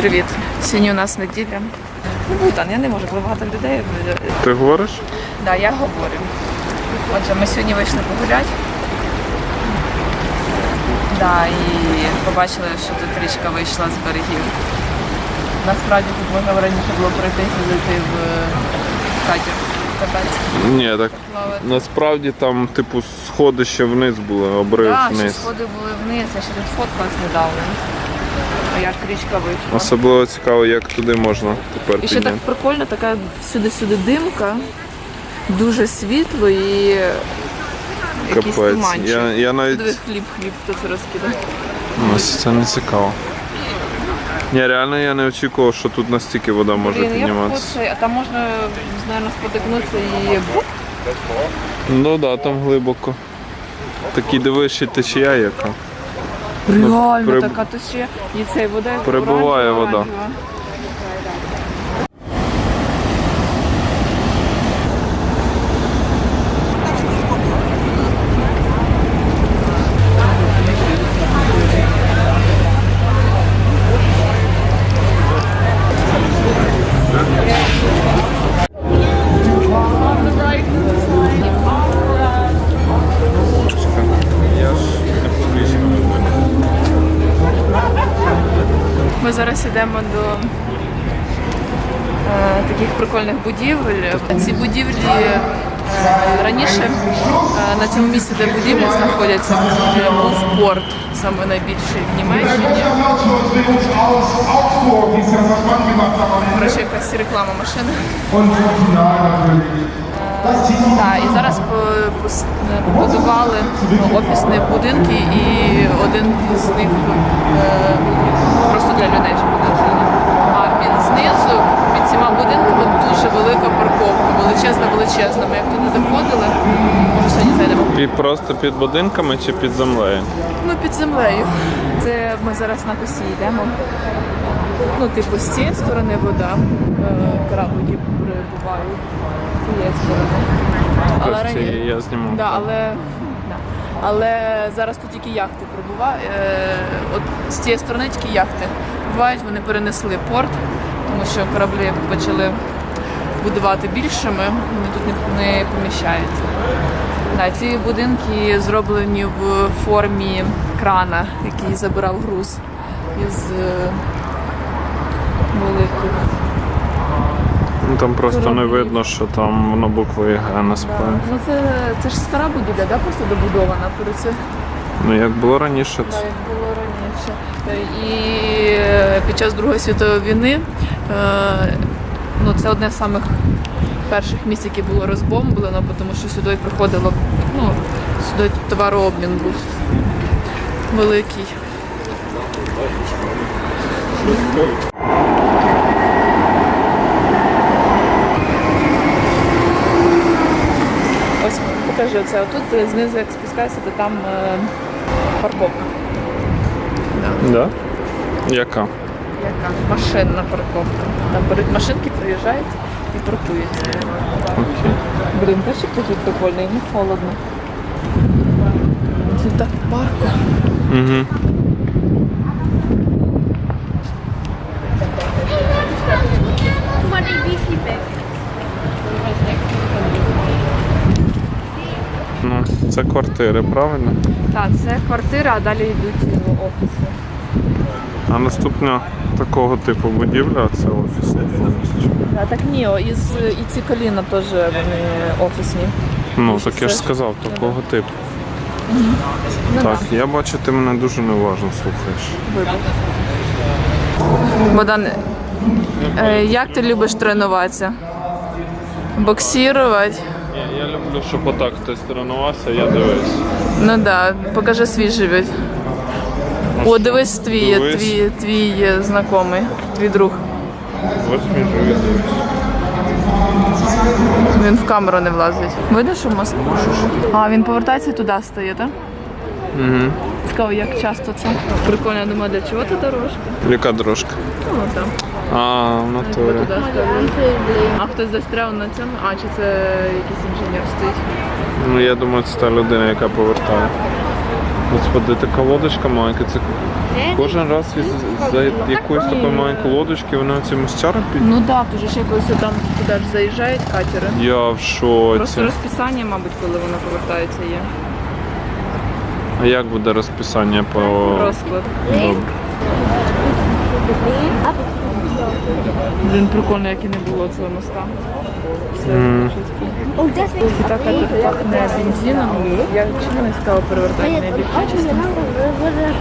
Привіт. Сьогодні у нас неділя. Ну, Бутан, я не можу, багато людей. Ти говориш? Да, я говорю. Отже, ми сьогодні вийшли погуляти. Да, і побачили, що тут річка вийшла з берегів. Насправді тут можна раніше було пройти і зайти в е, катер. Кататися. Ні, так Плавати. насправді там, типу, сходи ще вниз були, обрив Так, ще вниз. сходи були вниз, я ще тут фоткалась недавно. Як річка вийшла. Особливо цікаво, як туди можна тепер І ще так підняти. прикольно, така сюди-сюди димка, дуже світло і якийсь Капець. туманчик. Я, я навіть Диви, хліб, хліб хто це розкидає. Ось це не цікаво. Ні, реально я не очікував, що тут настільки вода може Блін, я підніматися. хочу, а там можна, мабуть, спотикнутися і бух. Ну так, да, там глибоко. Такий дивиш, ще течія яка. Реально при- така, то ще і цей вода. як оранжева, вода. оранжева. Таких прикольних будівель. Ці будівлі е, раніше е, на цьому місці, де будівлі знаходяться, е, був порт, саме найбільший в Німеччині. Коротше, якась реклама машини. Team Так, і зараз побудували ну, офісні будинки, і один з них е, просто для людей. А під знизу цими будинками дуже велика парковка, величезна, величезна. Ми як туди заходили, може сьогодні зайдемо. Під, просто під будинками чи під землею? Ну, під землею. Це ми зараз на косі йдемо. Ну, типу, з цієї сторони вода, е, кораблики прибувають з цієї сторони. Але Ось рані- я зніму. Да, але, да. але зараз тут тільки яхти прибувають. Е, от з цієї сторони тільки яхти бувають, вони перенесли порт, тому що кораблі почали будувати більшими, вони тут не, не поміщаються. Да, ці будинки зроблені в формі крана, який забирав груз із е, великих. Ну там просто не видно, що там воно буквою Г на спині. Ну це, це ж стара будівля, да, просто добудована перед це. Ну як було раніше, Так, це як було раніше. І е, під час Другої світової війни е, ну, це одне з самих перших місць, яке було розбомблено, тому що сюди приходило, ну, сюди товарообмін був великий. Ось покажи оце. Отут е, знизу, як спускаєшся, то там парковка. да? Да? Яка? Яка машинна парковка. Там беруть машинки, приїжджають і паркуються. Блін, теж прикольно, і не холодно. Це так парку. Угу. Це квартири, правильно? Так, це квартира, а далі йдуть офіси. А наступна такого типу будівля це офісна повністю. А так ні, із, і ці коліна теж вони офісні. Ну, так я ж сказав, такого типу. Ну, Так, я бачу, ти мене дуже неуважно слухаєш. Богдан, е, як ти любиш тренуватися? Боксірувати? Я, я люблю, щоб отак хтось тренувався, я дивись. Ну так, да, покажи свій живіт. О, дивись твій, Дивись. твій, твій е, знайомий, твій друг. Ось мій живіт дивись. Він в камеру не влазить. Видно, що мост? А, він повертається і туди стає, так? Угу. Цікаво, як часто це. Прикольно, я думаю, для чого та дорожка? Яка дорожка? Ну, там. А, в натурі. Туди. А хтось застряв на цьому? А, чи це якийсь інженер стоїть? Ну я думаю, це та людина, яка повертає. Господи, така лодочка маленька, це Кожен раз із за якоїсь такої маленької лодочки вони оці мостяри під. Ну так, дуже ж якось там туди ж заїжджають катери. Я в шоці. Просто розписання, мабуть, коли воно повертається, є. А як буде розписання по Розклад. Добре. Блін, прикольно, як і не було цього моста. Все. І так а тут пахне бензином. Я чому не стала перевертати на бік?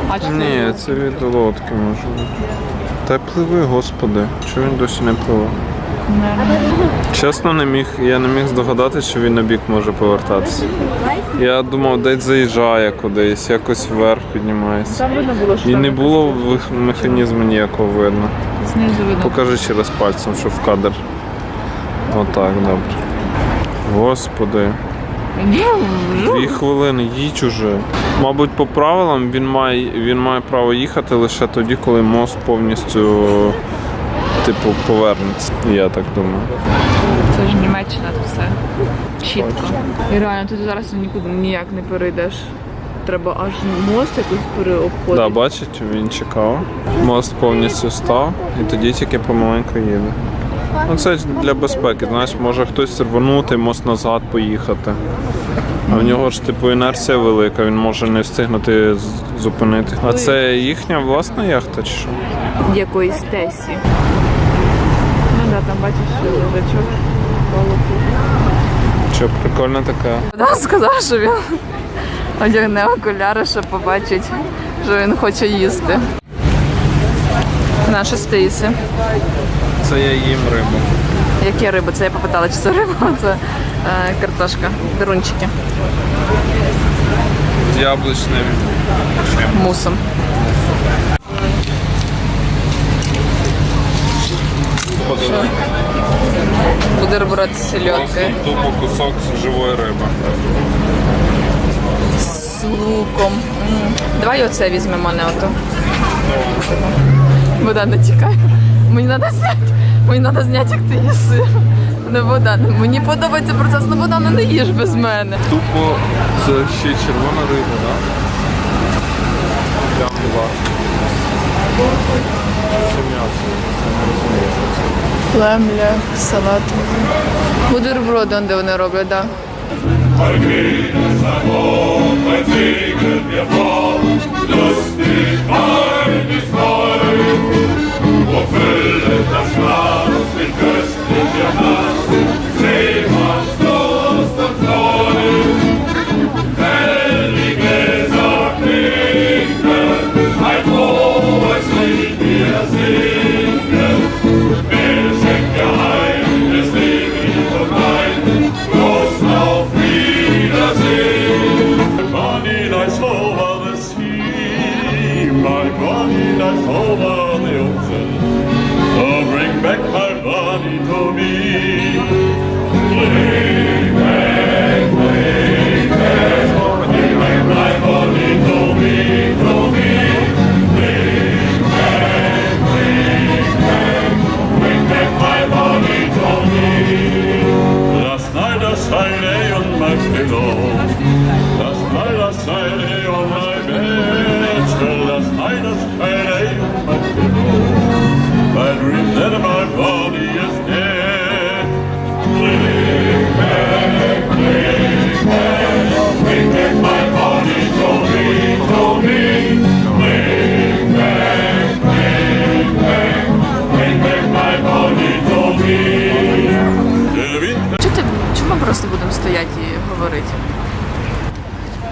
А чи Ні, це від лодки може бути. Та пливи, господи. Чого він досі не пливе? Чесно, не міг, я не міг здогадати, що він на бік може повертатися. Я думав, десь заїжджає кудись, якось вверх піднімається. Там видно було, що І не було механізму ніякого видно. Знизу видно. Покажи ще раз пальцем, що в кадр. Отак, добре. Господи, дві хвилини, їдь уже. Мабуть, по правилам він має, він має право їхати лише тоді, коли мост повністю типу повернеться. Я так думаю. Це ж Німеччина, тут все чітко. І реально, тут зараз нікуди ніяк не перейдеш. Треба аж мост якось переобходити. Да, бачить, він чекав. Мост повністю став і тоді тільки помаленьку їде. Ну це для безпеки, знаєш, може хтось рванути, мост назад поїхати. А в нього ж типу інерція велика, він може не встигнути зупинити. А це їхня власна яхта чи що? Якоїсь тесі. Ну да, там бачиш лежачок. Що прикольна така. Да, сказав, що він одягне окуляри, щоб побачить, що він хоче їсти. Наша Стейсі. Це я їм рибу. Які риби? Це я попитала, чи це риба, це е, картошка, дерунчики З яблучним. мусом. Бутерброд з сельодкою. Тупо кусок живої риби. З луком. М. Давай оце візьмемо, не ото. Вода не тікає. Мені треба зняти. Мені треба зняти, як ти їси. Не вода. Мені подобається процес, але вода не їж без мене. Тупо це ще червона риба, так? Прям два. Це м'ясо, це не розумію, що це. Племля, салат. Бутерброди, он де вони роблять, так. Да. Bonnie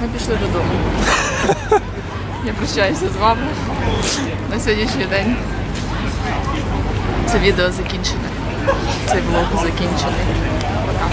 Ми пішли додому. Я прощаюся з вами на сьогоднішній день. Це відео закінчене. Цей влог закінчений. Пока.